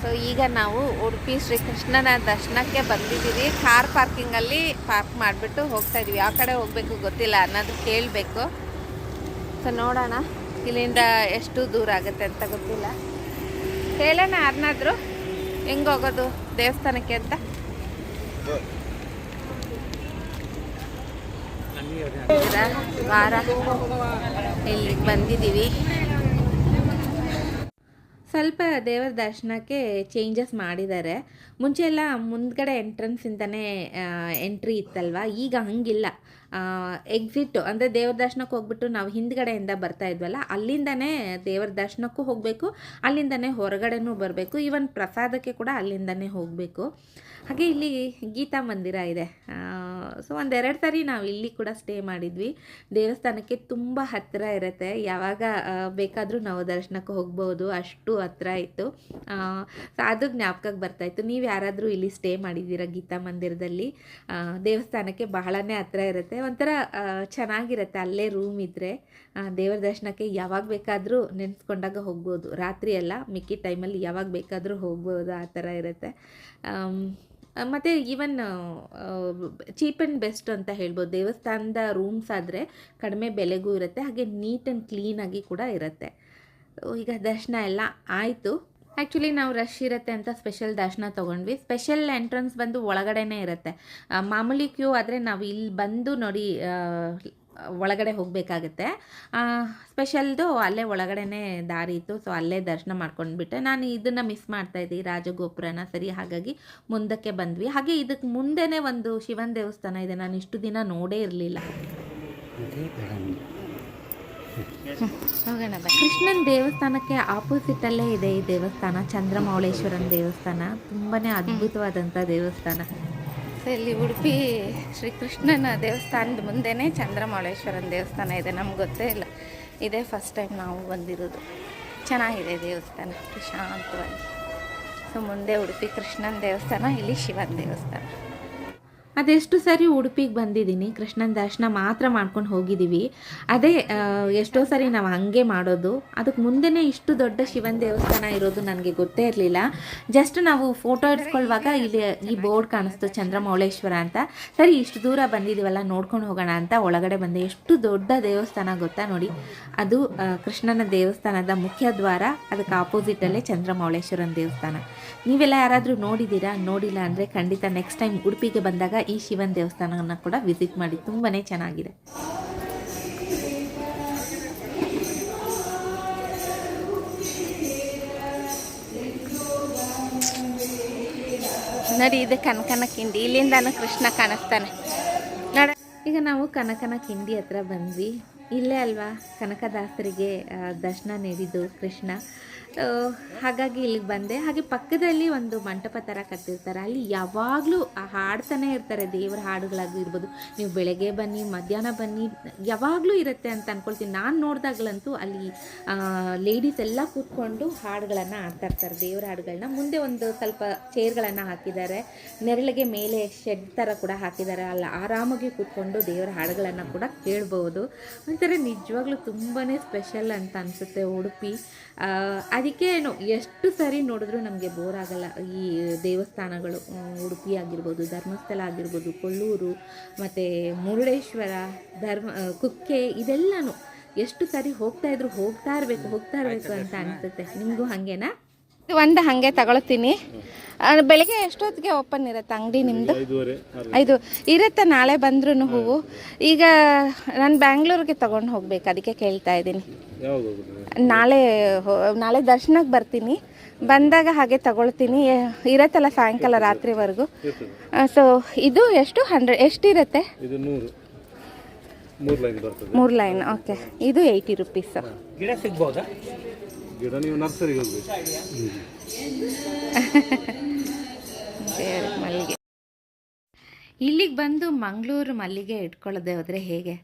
ಸೊ ಈಗ ನಾವು ಉಡುಪಿ ಶ್ರೀಕೃಷ್ಣನ ದರ್ಶನಕ್ಕೆ ಬಂದಿದ್ದೀವಿ. ಕಾರ್ ಪಾರ್ಕಿಂಗಲ್ಲಿ ಪಾರ್ಕ್ ಮಾಡಿಬಿಟ್ಟು ಹೋಗ್ತಾ ಇದೀವಿ ಯಾವ ಕಡೆ ಹೋಗಬೇಕು ಗೊತ್ತಿಲ್ಲ ಅನ್ನೋದು ಕೇಳಬೇಕು. ಸೊ ನೋಡೋಣ. ಇಲ್ಲಿಂದ ಎಷ್ಟು ದೂರ ಆಗುತ್ತೆ ಅಂತ ಗೊತ್ತಿಲ್ಲ. ಹೇಳೋಣ ಯಾರನ್ನಾದರೂ. ಹೆಂಗೆ ಹೋಗೋದು ದೇವಸ್ಥಾನಕ್ಕೆ ಅಂತ? ಇಲ್ಲಿ ವಾರ. ಇಲ್ಲಿಗೆ ಬಂದಿದ್ದೀವಿ. ಸ್ವಲ್ಪ ದೇವರ ದರ್ಶನಕ್ಕೆ ಚೇಂಜಸ್ ಮಾಡಿದ್ದಾರೆ. ಮುಂಚೆ ಎಲ್ಲ ಮುಂದ್ಗಡೆ ಎಂಟ್ರೆನ್ಸಿಂದನೇ ಎಂಟ್ರಿ ಇತ್ತಲ್ವ? ಈಗ ಹಂಗಿಲ್ಲ. ಎಕ್ಸಿಟ್ ಅಂದರೆ ದೇವ್ರ ದರ್ಶನಕ್ಕೆ ಹೋಗ್ಬಿಟ್ಟು ನಾವು ಹಿಂದ್ಗಡೆಯಿಂದ ಬರ್ತಾ ಇದ್ವಲ್ಲ, ಅಲ್ಲಿಂದನೇ ದೇವರ ದರ್ಶನಕ್ಕೂ ಹೋಗಬೇಕು, ಅಲ್ಲಿಂದನೇ ಹೊರಗಡೆನೂ ಬರಬೇಕು. ಈವನ್ ಪ್ರಸಾದಕ್ಕೆ ಕೂಡ ಅಲ್ಲಿಂದನೇ ಹೋಗಬೇಕು. ಹಾಗೆ ಇಲ್ಲಿ ಗೀತಾ ಮಂದಿರ ಇದೆ. ಸೊ ಒಂದೆರಡು ಸಾರಿ ನಾವು ಇಲ್ಲಿ ಕೂಡ ಸ್ಟೇ ಮಾಡಿದ್ವಿ. ದೇವಸ್ಥಾನಕ್ಕೆ ತುಂಬ ಹತ್ತಿರ ಇರುತ್ತೆ. ಯಾವಾಗ ಬೇಕಾದರೂ ನಾವು ದರ್ಶನಕ್ಕೆ ಹೋಗ್ಬೋದು. ಅಷ್ಟು ಹತ್ತಿರ ಇತ್ತು. ಸೊ ಅದು ಜ್ಞಾಪಕಕ್ಕೆ ಬರ್ತಾಯಿತ್ತು ನೀವು ಯಾರಾದರೂ ಇಲ್ಲಿ ಸ್ಟೇ ಮಾಡಿದ್ದೀರಾ ಗೀತಾ ಮಂದಿರದಲ್ಲಿ? ದೇವಸ್ಥಾನಕ್ಕೆ ಬಹಳನೇ ಹತ್ತಿರ ಇರುತ್ತೆ. ಒಂಥರ ಚೆನ್ನಾಗಿರುತ್ತೆ. ಅಲ್ಲೇ ರೂಮ್ ಇದ್ದರೆ ದೇವರ ದರ್ಶನಕ್ಕೆ ಯಾವಾಗ ಬೇಕಾದರೂ ನೆನೆಸ್ಕೊಂಡಾಗ ಹೋಗ್ಬೋದು. ರಾತ್ರಿ ಎಲ್ಲ ಮಿಕ್ಕಿ ಟೈಮಲ್ಲಿ ಯಾವಾಗ ಬೇಕಾದರೂ ಹೋಗ್ಬೋದು. ಆ ಥರ ಇರುತ್ತೆ. ಮತ್ತು ಈವನ್ ಚೀಪ್ ಆ್ಯಂಡ್ ಬೆಸ್ಟ್ ಅಂತ ಹೇಳ್ಬೋದು. ದೇವಸ್ಥಾನದ ರೂಮ್ಸ್ ಆದರೆ ಕಡಿಮೆ ಬೆಲೆಗೂ ಇರುತ್ತೆ. ಹಾಗೆ ನೀಟ್ ಆ್ಯಂಡ್ ಕ್ಲೀನಾಗಿ ಕೂಡ ಇರುತ್ತೆ. ಈಗ ದರ್ಶನ ಎಲ್ಲ ಆಯಿತು. ಆ್ಯಕ್ಚುಲಿ ನಾವು ರಶ್ ಇರುತ್ತೆ ಅಂತ ಸ್ಪೆಷಲ್ ದರ್ಶನ ತೊಗೊಂಡ್ವಿ. ಸ್ಪೆಷಲ್ ಎಂಟ್ರೆನ್ಸ್ ಬಂದು ಒಳಗಡೆನೇ ಇರುತ್ತೆ. ಮಾಮೂಲಿ ಕ್ಯೂ ಆದರೆ ನಾವು ಇಲ್ಲಿ ಬಂದು ನೋಡಿ ಒಳಗಡೆ ಹೋಗಬೇಕಾಗತ್ತೆ. ಸ್ಪೆಷಲ್ದು ಅಲ್ಲೇ ಒಳಗಡೆನೇ ದಾರಿ ಇತ್ತು. ಸೊ ಅಲ್ಲೇ ದರ್ಶನ ಮಾಡ್ಕೊಂಡ್ಬಿಟ್ಟೆ. ನಾನು ಇದನ್ನು ಮಿಸ್ ಮಾಡ್ತಾ ಈ ರಾಜಗೋಪುರನ ಸರಿ, ಹಾಗಾಗಿ ಮುಂದಕ್ಕೆ ಬಂದ್ವಿ. ಹಾಗೆ ಇದಕ್ಕೆ ಮುಂದೆನೇ ಒಂದು ಶಿವನ ದೇವಸ್ಥಾನ ಇದೆ. ನಾನು ಇಷ್ಟು ದಿನ ನೋಡೇ ಇರಲಿಲ್ಲ. ಹೋಗೋಣ ಕೃಷ್ಣನ ದೇವಸ್ಥಾನಕ್ಕೆ ಆಪೋಸಿಟಲ್ಲೇ ಇದೆ ಈ ದೇವಸ್ಥಾನ. ಚಂದ್ರಮೌಳೇಶ್ವರನ ದೇವಸ್ಥಾನ. ತುಂಬಾ ಅದ್ಭುತವಾದಂಥ ದೇವಸ್ಥಾನ. ಇಲ್ಲಿ ಉಡುಪಿ ಶ್ರೀಕೃಷ್ಣನ ದೇವಸ್ಥಾನದ ಮುಂದೆನೇ ಚಂದ್ರಮೌಳೇಶ್ವರನ ದೇವಸ್ಥಾನ ಇದೆ, ನಮ್ಗೆ ಗೊತ್ತೇ ಇಲ್ಲ. ಇದೇ ಫಸ್ಟ್ ಟೈಮ್ ನಾವು ಬಂದಿರೋದು. ಚೆನ್ನಾಗಿದೆ ದೇವಸ್ಥಾನ, ಪ್ರಶಾಂತವಾಗಿ. ಸೊ ಮುಂದೆ ಉಡುಪಿ ಕೃಷ್ಣನ ದೇವಸ್ಥಾನ, ಇಲ್ಲಿ ಶಿವನ ದೇವಸ್ಥಾನ. ಅದೆಷ್ಟು ಸರಿ ಉಡುಪಿಗೆ ಬಂದಿದ್ದೀನಿ, ಕೃಷ್ಣನ ದರ್ಶನ ಮಾತ್ರ ಮಾಡ್ಕೊಂಡು ಹೋಗಿದ್ದೀವಿ. ಅದೇ ಎಷ್ಟೋ ಸರಿ ನಾವು ಹಂಗೆ ಮಾಡೋದು. ಅದಕ್ಕೆ ಮುಂದೆನೇ ಇಷ್ಟು ದೊಡ್ಡ ಶಿವನ ದೇವಸ್ಥಾನ ಇರೋದು ನನಗೆ ಗೊತ್ತೇ ಇರಲಿಲ್ಲ. ಜಸ್ಟ್ ನಾವು ಫೋಟೋ ಇಡ್ಸ್ಕೊಳ್ಳುವಾಗ ಇಲ್ಲಿ ಈ ಬೋರ್ಡ್ ಕಾಣಿಸ್ತು, ಚಂದ್ರಮೌಳೇಶ್ವರ ಅಂತ. ಸರಿ, ಇಷ್ಟು ದೂರ ಬಂದಿದ್ದೀವಲ್ಲ, ನೋಡ್ಕೊಂಡು ಹೋಗೋಣ ಅಂತ ಒಳಗಡೆ ಬಂದೆ. ಎಷ್ಟು ದೊಡ್ಡ ದೇವಸ್ಥಾನ ಗೊತ್ತಾ ನೋಡಿ. ಅದು ಕೃಷ್ಣನ ದೇವಸ್ಥಾನದ ಮುಖ್ಯ ದ್ವಾರ, ಅದಕ್ಕೆ ಆಪೋಸಿಟಲ್ಲೇ ಚಂದ್ರಮೌಳೇಶ್ವರನ ದೇವಸ್ಥಾನ. ನೀವೆಲ್ಲ ಯಾರಾದರೂ ನೋಡಿದ್ದೀರಾ? ನೋಡಿಲ್ಲ ಅಂದರೆ ಖಂಡಿತ ನೆಕ್ಸ್ಟ್ ಟೈಮ್ ಉಡುಪಿಗೆ ಬಂದಾಗ ಈ ಶಿವನ ದೇವಸ್ಥಾನವನ್ನು ಕೂಡ ವಿಸಿಟ್ ಮಾಡಿ ತುಂಬಾ ಚೆನ್ನಾಗಿದೆ. ನೋಡಿ ಇದು ಕನಕನ ಕಿಂಡಿ. ಇಲ್ಲಿಂದಾನು ಕೃಷ್ಣ ಕಾಣಿಸ್ತಾನೆ. ನೋಡ. ಈಗ ನಾವು ಕನಕನ ಕಿಂಡಿ ಹತ್ರ ಬಂದ್ವಿ. ಇಲ್ಲೇ ಅಲ್ವಾ ಕನಕದಾಸರಿಗೆ ದರ್ಶನ ನೀಡಿದ್ದು ಕೃಷ್ಣ. ಹಾಗಾಗಿ ಇಲ್ಲಿಗೆ ಬಂದೆ. ಹಾಗೆ ಪಕ್ಕದಲ್ಲಿ ಒಂದು ಮಂಟಪ ಥರ ಕಟ್ಟಿರ್ತಾರೆ. ಅಲ್ಲಿ ಯಾವಾಗಲೂ ಹಾಡ್ತಾನೆ ಇರ್ತಾರೆ. ದೇವರ ಹಾಡುಗಳಾಗಿರ್ಬೋದು ನೀವು ಬೆಳಗ್ಗೆ ಬನ್ನಿ ಮಧ್ಯಾಹ್ನ ಬನ್ನಿ ಯಾವಾಗಲೂ ಇರುತ್ತೆ ಅಂತ ಅಂದ್ಕೊಳ್ತೀನಿ ನಾನು ನೋಡಿದಾಗಲಂತೂ ಅಲ್ಲಿ ಲೇಡೀಸ್ ಎಲ್ಲ ಕೂತ್ಕೊಂಡು ಹಾಡುಗಳನ್ನು ಆಡ್ತಾ ಇರ್ತಾರೆ. ದೇವರ ಹಾಡುಗಳನ್ನ ಮುಂದೆ ಒಂದು ಸ್ವಲ್ಪ ಚೇರ್ಗಳನ್ನು ಹಾಕಿದ್ದಾರೆ. ನೆರಳಿಗೆ ಮೇಲೆ ಶೆಡ್ ಥರ ಕೂಡ ಹಾಕಿದ್ದಾರೆ. ಅಲ್ಲಿ ಆರಾಮಾಗಿ ಕೂತ್ಕೊಂಡು ದೇವರ ಹಾಡುಗಳನ್ನು ಕೂಡ ಕೇಳ್ಬೋದು. ಒಂಥರ ನಿಜವಾಗ್ಲೂ ತುಂಬಾ ಸ್ಪೆಷಲ್ ಅಂತ ಅನಿಸುತ್ತೆ ಉಡುಪಿ. ಆ, ಅದಕ್ಕೇನು ಎಷ್ಟು ಸರಿ ನೋಡಿದ್ರೂ ನಮಗೆ ಬೋರ್ ಆಗಲ್ಲ. ಈ ದೇವಸ್ಥಾನಗಳು ಉಡುಪಿ ಆಗಿರ್ಬೋದು ಧರ್ಮಸ್ಥಳ ಆಗಿರ್ಬೋದು ಕೊಲ್ಲೂರು ಮತ್ತು ಮುರುಡೇಶ್ವರ ಧರ್ಮ ಕುಕ್ಕೆ ಇದೆಲ್ಲನೂ ಎಷ್ಟು ಸರಿ ಹೋಗ್ತಾ ಇದ್ರು ಹೋಗ್ತಾ ಇರಬೇಕು ಹೋಗ್ತಾ ಇರಬೇಕು ಅಂತ ಅನಿಸುತ್ತೆ. ನಿಮಗೂ ಹಾಗೇನಾ? ಒಂದು ಹಾಗೆ ತಗೊಳ್ತೀನಿ. ಬೆಳಿಗ್ಗೆ ಎಷ್ಟೊತ್ತಿಗೆ ಓಪನ್ ಇರುತ್ತೆ ಅಂಗಡಿ ನಿಮ್ಮದು ಐದು ಇರುತ್ತೆ ನಾಳೆ ಬಂದ್ರೂ ಹೂವು. ಈಗ ನಾನು ಬ್ಯಾಂಗ್ಳೂರಿಗೆ ತಗೊಂಡು ಹೋಗ್ಬೇಕು ಅದಕ್ಕೆ ಕೇಳ್ತಾ ಇದ್ದೀನಿ. ನಾಳೆ ಹೋ- ನಾಳೆ ದರ್ಶನಕ್ಕೆ ಬರ್ತೀನಿ. ಬಂದಾಗ ಹಾಗೆ ತಗೊಳ್ತೀನಿ. ಇರತ್ತಲ್ಲ ಸಾಯಂಕಾಲ ರಾತ್ರಿವರೆಗೂ. ಸೊ ಇದು ಎಷ್ಟು? ಹಂಡ್ರೆಡ್ ಎಷ್ಟಿರುತ್ತೆ? ಮೂರು ಲೈನ್ ಬರ್ತದೆ. ಮೂರು ಲೈನ್ ಓಕೆ ಇದು ಏಯ್ಟಿ ರುಪೀಸ್ ಗಿಡ ಸಿಗ್ಬೋದಾ? ಗಿಡ ನೀವು ನರ್ಸರಿಗೆ ಹೋಗ್ಬೇಕು. *laughs* ಮಲ್ಲಿಗೆ ಇಲ್ಲಿಗೆ ಬಂದು ಮಂಗಳೂರು ಮಲ್ಲಿಗೆ ಇಟ್ಕೊಳ್ಳದೆ ಹೋದರೆ ಹೇಗೆ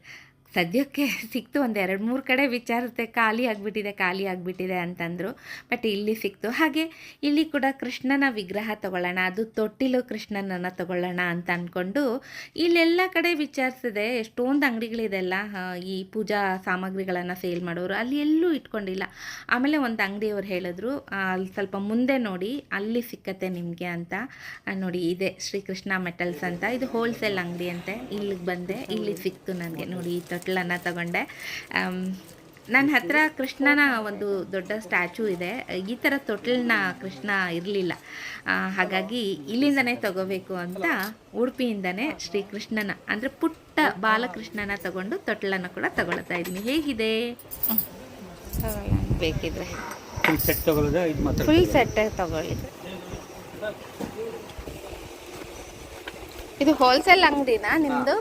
ಸದ್ಯಕ್ಕೆ ಸಿಕ್ತು ಒಂದು ಎರಡು ಮೂರು ಕಡೆ ವಿಚಾರಿಸುತ್ತೆ ಖಾಲಿ ಆಗಿಬಿಟ್ಟಿದೆ ಖಾಲಿ ಆಗಿಬಿಟ್ಟಿದೆ ಅಂತಂದರು. ಬಟ್ ಇಲ್ಲಿ ಸಿಕ್ತು. ಹಾಗೆ ಇಲ್ಲಿ ಕೂಡ ಕೃಷ್ಣನ ವಿಗ್ರಹ ತಗೊಳ್ಳೋಣ, ಅದು ತೊಟ್ಟಿಲು ಕೃಷ್ಣನನ್ನು ತಗೊಳ್ಳೋಣ ಅಂತ ಅಂದ್ಕೊಂಡು ಇಲ್ಲೆಲ್ಲ ಕಡೆ ವಿಚಾರಿಸಿದೆ. ಎಷ್ಟೊಂದು ಅಂಗಡಿಗಳಿದೆಲ್ಲ ಈ ಪೂಜಾ ಸಾಮಗ್ರಿಗಳನ್ನು ಸೇಲ್ ಮಾಡೋರು ಅಲ್ಲಿ ಎಲ್ಲೂ ಇಟ್ಕೊಂಡಿಲ್ಲ. ಆಮೇಲೆ ಒಂದು ಅಂಗಡಿಯವ್ರು ಹೇಳಿದ್ರು ಅಲ್ಲಿ ಸ್ವಲ್ಪ ಮುಂದೆ ನೋಡಿ, ಅಲ್ಲಿ ಸಿಕ್ಕತ್ತೆ ನಿಮಗೆ ಅಂತ. ನೋಡಿ ಇದೆ ಶ್ರೀಕೃಷ್ಣ ಮೆಟಲ್ಸ್ ಅಂತ. ಇದು ಹೋಲ್ಸೇಲ್ ಅಂಗಡಿ ಅಂತೆ. ಇಲ್ಲಿಗೆ ಬಂದೆ, ಇಲ್ಲಿ ಸಿಕ್ತು ನನಗೆ ನೋಡಿ ಈ ತೊಟ್ಲನ್ನು ತಗೊಂಡೆ. ನನ್ನ ಹತ್ರ ಕೃಷ್ಣನ ಒಂದು ದೊಡ್ಡ ಸ್ಟ್ಯಾಚು ಇದೆ. ಈ ಥರ ತೊಟ್ಲನ್ನ ಕೃಷ್ಣ ಇರಲಿಲ್ಲ. ಹಾಗಾಗಿ ಇಲ್ಲಿಂದನೇ ತಗೋಬೇಕು ಅಂತ ಉಡುಪಿಯಿಂದನೇ ಶ್ರೀಕೃಷ್ಣನ ಅಂದರೆ ಪುಟ್ಟ ಬಾಲಕೃಷ್ಣನ ತಗೊಂಡು ತೊಟ್ಲನ್ನು ಕೂಡ ತಗೊಳ್ತಾ ಇದ್ದೀನಿ. ಹೇಗಿದೆ? ಬೇಕಿದ್ರೆ. ಫುಲ್ ಸೆಟ್ ತಗೊಳ್ಳೋದ? ಇದು ಮಾತ್ರ ಫುಲ್ ಸೆಟ್ ತಗೊಳ್ಳಿ ಇದು ಹೋಲ್ಸೇಲ್ ಅಂಗಡಿನಾ ನಿಮ್ಮದು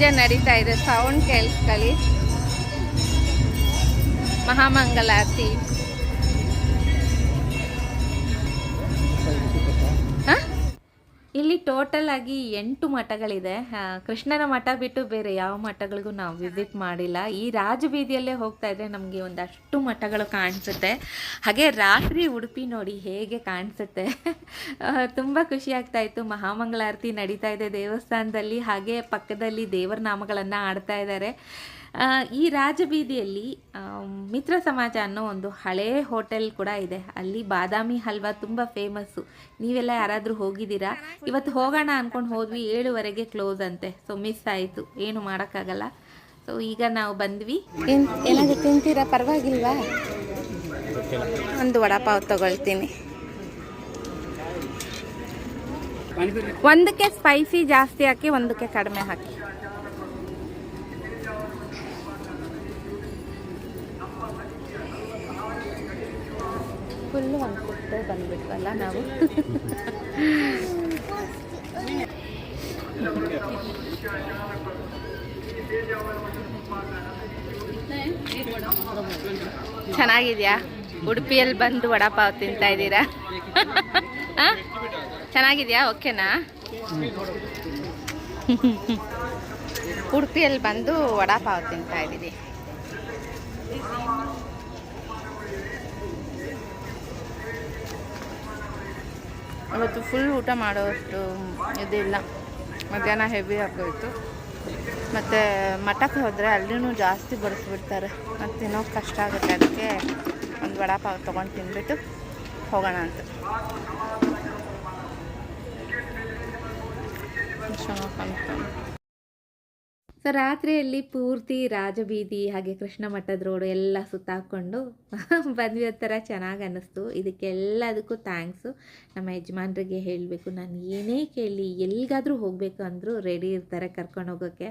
ಮಹಾಪೂಜೆ ನಡೀತಾ ಇದೆ ಸೌಂಡ್ ಕೇಳಿಸ್ಕೊಳ್ಳಿ. ಮಹಾಮಂಗಲಾರತಿ ಇಲ್ಲಿ ಟೋಟಲ್ ಆಗಿ ಎಂಟು ಮಠಗಳಿದೆ. ಕೃಷ್ಣನ ಮಠ ಬಿಟ್ಟು ಬೇರೆ ಯಾವ ಮಠಗಳಿಗೂ ನಾವು ವಿಸಿಟ್ ಮಾಡಿಲ್ಲ. ಈ ರಾಜಬೀದಿಯಲ್ಲೇ ಹೋಗ್ತಾ ಇದ್ರೆ ನಮಗೆ ಒಂದಷ್ಟು ಮಠಗಳು ಕಾಣಿಸುತ್ತೆ. ಹಾಗೆ ರಾತ್ರಿ ಉಡುಪಿ ನೋಡಿ ಹೇಗೆ ಕಾಣಿಸುತ್ತೆ. ತುಂಬ ಖುಷಿ ಆಗ್ತಾ ಇತ್ತು. ಮಹಾಮಂಗಳಾರತಿ ನಡೀತಾ ಇದೆ ದೇವಸ್ಥಾನದಲ್ಲಿ. ಹಾಗೆ ಪಕ್ಕದಲ್ಲಿ ದೇವರ ನಾಮಗಳನ್ನು ಆಡ್ತಾ ಇದ್ದಾರೆ. ಈ ರಾಜಬೀದಿಯಲ್ಲಿ ಮಿತ್ರ ಸಮಾಜ ಅನ್ನೋ ಒಂದು ಹಳೇ ಹೋಟೆಲ್ ಕೂಡ ಇದೆ. ಅಲ್ಲಿ ಬಾದಾಮಿ ಹಲ್ವಾ ತುಂಬ ಫೇಮಸ್ಸು. ನೀವೆಲ್ಲ ಯಾರಾದರೂ ಹೋಗಿದ್ದೀರಾ? ಇವತ್ತು ಹೋಗೋಣ ಅಂದ್ಕೊಂಡು ಹೋದ್ವಿ, ಏಳುವರೆಗೆ ಕ್ಲೋಸ್ ಅಂತೆ. ಸೊ ಮಿಸ್ ಆಯಿತು. ಏನು ಮಾಡೋಕ್ಕಾಗಲ್ಲ. ಸೊ ಈಗ ನಾವು ಬಂದ್ವಿ. ಏನಾದರೂ ತಿಂತೀರಾ? ಪರವಾಗಿಲ್ವಾ? ಒಂದು ವಡಾಪಾವ್ ತಗೊಳ್ತೀನಿ. ಒಂದಕ್ಕೆ ಸ್ಪೈಸಿ ಜಾಸ್ತಿ ಹಾಕಿ, ಒಂದಕ್ಕೆ ಕಡಿಮೆ ಹಾಕಿ. ಫುಲ್ಲು ಅನ್ಸುತ್ತೆ ಬಂದ್ಬಿಟ್ವಲ್ಲ ನಾವು. ಚೆನ್ನಾಗಿದ್ಯಾ? ಉಡುಪಿಯಲ್ಲಿ ಬಂದು ವಡಾಪಾವ್ ತಿಂತಾ ಇದ್ದೀರಾ? ಚೆನ್ನಾಗಿದ್ಯಾ? ಓಕೆನಾ? ಉಡುಪಿಯಲ್ಲಿ ಬಂದು ವಡಾಪಾವ್ ತಿಂತಾ ಇದ್ದೀವಿ ಇವತ್ತು ಫುಲ್ ಊಟ ಮಾಡೋಷ್ಟು ಇದಿಲ್ಲ ಮಧ್ಯಾಹ್ನ ಹೆವಿ ಆಗೋಯ್ತು. ಮತ್ತು ಮಠಕ್ಕೆ ಹೋದರೆ ಅಲ್ಲಿನೂ ಜಾಸ್ತಿ ಬಡಿಸ್ಬಿಡ್ತಾರೆ. ಮತ್ತು ತಿನ್ನೋಕೆ ಕಷ್ಟ ಆಗುತ್ತೆ. ಅದಕ್ಕೆ ಒಂದು ವಡಾಪಾವ್ ತೊಗೊಂಡು ತಿನ್ಬಿಟ್ಟು ಹೋಗೋಣ ಅಂತ. ಕಾಣ್ತು. ಸೊ ರಾತ್ರಿಯಲ್ಲಿ ಪೂರ್ತಿ ರಾಜಬೀದಿ, ಹಾಗೆ ಕೃಷ್ಣ ಮಠದ ರೋಡು ಎಲ್ಲ ಸುತ್ತಾಕೊಂಡು *laughs* ಬಂದ್ವಿ. ಥರ ಚೆನ್ನಾಗಿ ಅನ್ನಿಸ್ತು. ಇದಕ್ಕೆಲ್ಲದಕ್ಕೂ ಥ್ಯಾಂಕ್ಸು ನಮ್ಮ ಯಜಮಾನ್ರಿಗೆ ಹೇಳಬೇಕು. ನಾನು ಏನೇ ಕೇಳಿ ಎಲ್ಲಿಗಾದರೂ ಹೋಗಬೇಕು ಅಂದರೂ ರೆಡಿ ಇರ್ತಾರೆ ಕರ್ಕೊಂಡು ಹೋಗೋಕ್ಕೆ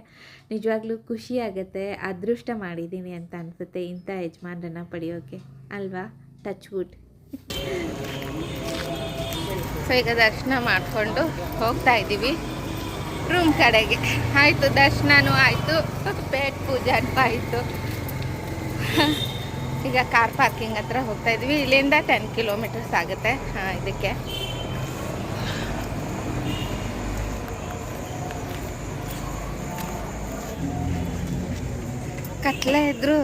ನಿಜವಾಗ್ಲೂ ಖುಷಿ ಆಗುತ್ತೆ. ಅದೃಷ್ಟ ಮಾಡಿದ್ದೀನಿ ಅಂತ ಅನಿಸುತ್ತೆ ಇಂಥ ಯಜಮಾನ್ರನ್ನ ಪಡೆಯೋಕ್ಕೆ ಅಲ್ವಾ? ಟಚ್ ವುಡ್ ಸೊ ಈಗ ದರ್ಶನ ಮಾಡಿಕೊಂಡು ಹೋಗ್ತಾ ಇದ್ದೀವಿ. ರೂಮ್ ಕಡೆಗೆ. ಆಯಿತು, ದರ್ಶನನೂ ಆಯಿತು, ಪೇಟ್ ಪೂಜಾನೂ ಆಯಿತು. ಈಗ ಕಾರ್ ಪಾರ್ಕಿಂಗ್ ಹತ್ರ ಹೋಗ್ತಾ ಇದ್ವಿ. ಇಲ್ಲಿಂದ ಟೆನ್ ಕಿಲೋಮೀಟರ್ಸ್ ಆಗುತ್ತೆ, ಹಾಂ, ಇದಕ್ಕೆ. ಕತ್ಲೆ ಇದ್ರು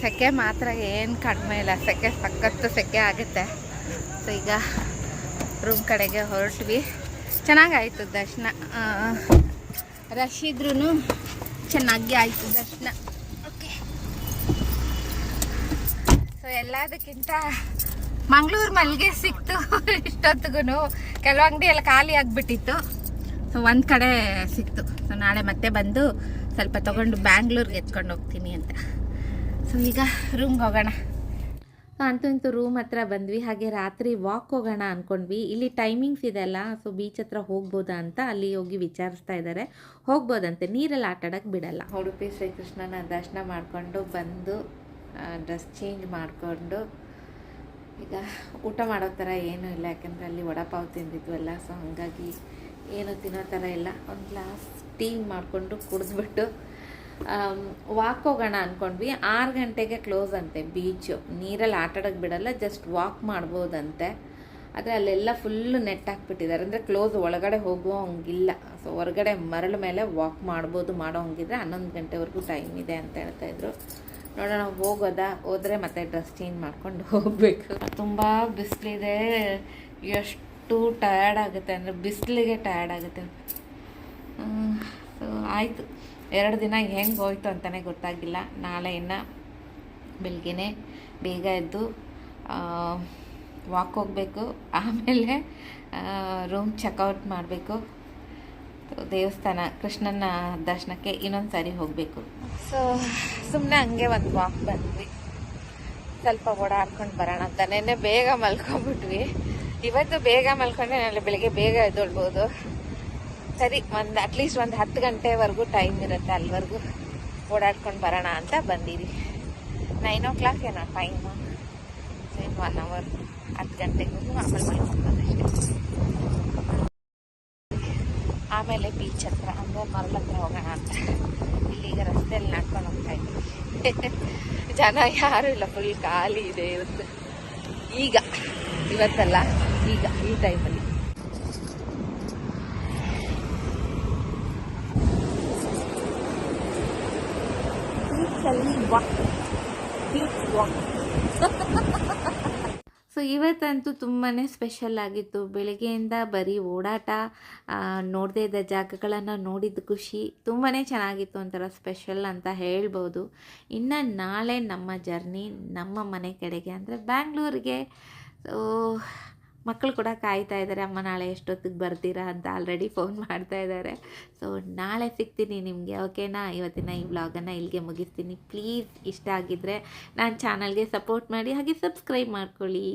ಸೆಕೆ ಮಾತ್ರ ಏನು ಕಡಿಮೆ ಇಲ್ಲ. ಸೆಕೆ ಸಖತ್ತು ಸೆಕೆ ಆಗುತ್ತೆ. ಸೊ ಈಗ ರೂಮ್ ಕಡೆಗೆ ಹೊರಟ್ವಿ. ಚೆನ್ನಾಗಾಯಿತು ದರ್ಶನ. ರಶ್ ಇದ್ರೂ ಚೆನ್ನಾಗಿ ಆಯಿತು ದರ್ಶನ. ಓಕೆ ಸೊ ಎಲ್ಲದಕ್ಕಿಂತ ಮಂಗಳೂರು ಮಲ್ಲಿಗೆ ಸಿಕ್ತು. *laughs* ಇಷ್ಟೊತ್ತಿಗೂ ಕೆಲವು ಅಂಗಡಿ ಎಲ್ಲ ಖಾಲಿ ಆಗಿಬಿಟ್ಟಿತ್ತು. ಸೊ ಒಂದು ಕಡೆ ಸಿಕ್ತು. ಸೊ ನಾಳೆ ಮತ್ತೆ ಬಂದು ಸ್ವಲ್ಪ ತೊಗೊಂಡು ಬ್ಯಾಂಗ್ಳೂರ್ಗೆ ಎತ್ಕೊಂಡು ಹೋಗ್ತೀನಿ ಅಂತ. ಸೊ ಈಗ ರೂಮ್ಗೆ ಹೋಗೋಣ. ಅಂತೂ ಇಂತೂ ರೂಮ್ ಹತ್ರ ಬಂದ್ವಿ. ಹಾಗೆ ರಾತ್ರಿ ವಾಕ್ ಹೋಗೋಣ ಅಂದ್ಕೊಂಡ್ವಿ ಇಲ್ಲಿ ಟೈಮಿಂಗ್ಸ್ ಇದೆಲ್ಲ ಸೊ ಬೀಚ್ ಹತ್ರ ಹೋಗ್ಬೋದಾ ಅಂತ ಅಲ್ಲಿ ಹೋಗಿ ವಿಚಾರಿಸ್ತಾ ಇದ್ದಾರೆ ಹೋಗ್ಬೋದಂತೆ, ನೀರಲ್ಲಿ ಆಟ ಆಡೋಕ್ಕೆ ಬಿಡಲ್ಲ. ಉಡುಪಿ ಶ್ರೀಕೃಷ್ಣನ ದರ್ಶನ ಮಾಡಿಕೊಂಡು ಬಂದು ಡ್ರೆಸ್ ಚೇಂಜ್ ಮಾಡಿಕೊಂಡು, ಈಗ ಊಟ ಮಾಡೋ ಥರ ಏನೂ ಇಲ್ಲ. ಯಾಕಂದರೆ ಅಲ್ಲಿ ವಡಾಪಾವ್ ತಿಂದಿದ್ವಲ್ಲ ಸೊ ಹಾಗಾಗಿ ಏನು ತಿನ್ನೋ ಥರ ಇಲ್ಲ. ಒಂದು ಗ್ಲಾಸ್ ಟೀ ಮಾಡಿಕೊಂಡು ಕುಡಿದ್ಬಿಟ್ಟು ವಾಕ್ ಹೋಗೋಣ ಅಂದ್ಕೊಂಡ್ವಿ ಆರು ಗಂಟೆಗೆ ಕ್ಲೋಸ್ ಅಂತೆ ಬೀಚು ನೀರಲ್ಲಿ ಆಟಾಡೋಕೆ ಬಿಡಲ್ಲ ಜಸ್ಟ್ ವಾಕ್ ಮಾಡ್ಬೋದಂತೆ. ಆದರೆ ಅಲ್ಲೆಲ್ಲ ಫುಲ್ಲು ನೆಟ್ ಹಾಕ್ಬಿಟ್ಟಿದ್ದಾರೆ. ಅಂದರೆ ಕ್ಲೋಸ್ ಒಳಗಡೆ ಹೋಗುವ ಹಂಗಿಲ್ಲ. ಸೊ ಹೊರಗಡೆ ಮರಳ ಮೇಲೆ ವಾಕ್ ಮಾಡ್ಬೋದು, ಮಾಡೋ ಹಂಗಿದ್ರೆ ಹನ್ನೊಂದು ಗಂಟೆವರೆಗೂ ಟೈಮ್ ಇದೆ ಅಂತ ಹೇಳ್ತಾ ಇದ್ರು. ನೋಡೋಣ, ಹೋಗೋದಾ? ಹೋದರೆ ಮತ್ತೆ ಡ್ರೆಸ್ ಚೇಂಜ್ ಮಾಡ್ಕೊಂಡು ಹೋಗಬೇಕು. ತುಂಬ ಬಿಸಿಲಿದೆ ಎಷ್ಟು ಟಯರ್ಡ್ ಆಗುತ್ತೆ ಅಂದರೆ, ಬಿಸಿಲಿಗೆ ಟಯರ್ಡ್ ಆಗುತ್ತೆ. ಸೊ ಆಯಿತು. ಎರಡು ದಿನ ಹೆಂಗೆ ಹೋಯ್ತು ಅಂತಲೇ ಗೊತ್ತಾಗಿಲ್ಲ. ನಾಳೆ ಇನ್ನು ಬೆಳಗ್ಗೆನೆ ಬೇಗ ಎದ್ದು ವಾಕ್ ಹೋಗಬೇಕು. ಆಮೇಲೆ ರೂಮ್ ಚೆಕ್ಔಟ್ ಮಾಡಬೇಕು. ದೇವಸ್ಥಾನ, ಕೃಷ್ಣನ ದರ್ಶನಕ್ಕೆ ಇನ್ನೊಂದು ಸಾರಿ ಹೋಗಬೇಕು. ಸೊ ಸುಮ್ಮನೆ ಹಂಗೆ ಒಂದು ವಾಕ್ ಬಂದ್ವಿ. ಸ್ವಲ್ಪ ಓಡಾಡ್ಕೊಂಡು ಬರೋಣ ಅಂತ ನೆನ್ನೆ ಬೇಗ ಮಲ್ಕೊಂಡ್ಬಿಟ್ವಿ. ಇವತ್ತು ಬೇಗ ಮಲ್ಕೊಂಡೆ, ನಾಳೆ ಬೆಳಿಗ್ಗೆ ಬೇಗ ಎದ್ದೊಳ್ಬೋದು. ಸರಿ, ಒಂದು ಅಟ್ಲೀಸ್ಟ್ ಒಂದು ಹತ್ತು ಗಂಟೆವರೆಗೂ ಟೈಮ್ ಇರುತ್ತೆ ಅಲ್ಲಿವರೆಗೂ ಓಡಾಡ್ಕೊಂಡು ಬರೋಣ ಅಂತ ಬಂದಿರಿ ನೈನ್ ಓ ಕ್ಲಾಕ್ ಏನೋ ಟೈಮು ಸೇಮ್ ಒನ್ ಅವರ್ ಹತ್ತು ಗಂಟೆಗೂ ಆಮೇಲೆ ಆಮೇಲೆ ಬೀಚ್ ಹತ್ರ, ಅಂದರೆ ಮರಳ ಹತ್ರ ಹೋಗೋಣ ಅಂತ. ಇಲ್ಲಿಗ ರಸ್ತೆಯಲ್ಲಿ ನಡ್ಕೊಂಡು ಹೋಗ್ತಾ ಇದ್ದೀವಿ *laughs* ಜನ ಯಾರೂ ಇಲ್ಲ ಫುಲ್ ಖಾಲಿ ಇದೆ ಇವತ್ತು. ಈಗ, ಇವತ್ತಲ್ಲ, ಈಗ ಈ ಟೈಮಲ್ಲಿ ಸೊ ಇವತ್ತಂತೂ ತುಂಬಾ ಸ್ಪೆಷಲ್ ಆಗಿತ್ತು. ಬೆಳಗ್ಗೆಯಿಂದ ಬರೀ ಓಡಾಟ ನೋಡದೇ ಇದ್ದ ಜಾಗಗಳನ್ನು ನೋಡಿದ ಖುಷಿ. ತುಂಬಾ ಚೆನ್ನಾಗಿತ್ತು ಒಂಥರ ಸ್ಪೆಷಲ್ ಅಂತ ಹೇಳ್ಬೋದು. ಇನ್ನು ನಾಳೆ ನಮ್ಮ ಜರ್ನಿ ನಮ್ಮ ಮನೆ ಕಡೆಗೆ, ಅಂದರೆ ಬ್ಯಾಂಗ್ಳೂರಿಗೆ ಸೊ ಮಕ್ಕಳು ಕೂಡ ಕಾಯ್ತಾ ಇದ್ದಾರೆ, ಅಮ್ಮ, ನಾಳೆ ಎಷ್ಟೊತ್ತಿಗೆ ಬರ್ತೀರಾ? ಅಂತ ಆಲ್ರೆಡಿ ಫೋನ್ ಮಾಡ್ತಾ ಇದ್ದಾರೆ. ಸೊ ನಾಳೆ ಸಿಗ್ತೀನಿ ನಿಮಗೆ ಓಕೆನಾ ಇವತ್ತಿನ ಈ ವ್ಲಾಗನ್ನು ಇಲ್ಲಿಗೆ ಮುಗಿಸ್ತೀನಿ. ಪ್ಲೀಸ್ ಇಷ್ಟ ಆಗಿದ್ದರೆ ನಾನು ಚಾನಲ್ಗೆ ಸಪೋರ್ಟ್ ಮಾಡಿ, ಹಾಗೆ ಸಬ್ಸ್ಕ್ರೈಬ್ ಮಾಡ್ಕೊಳ್ಳಿ.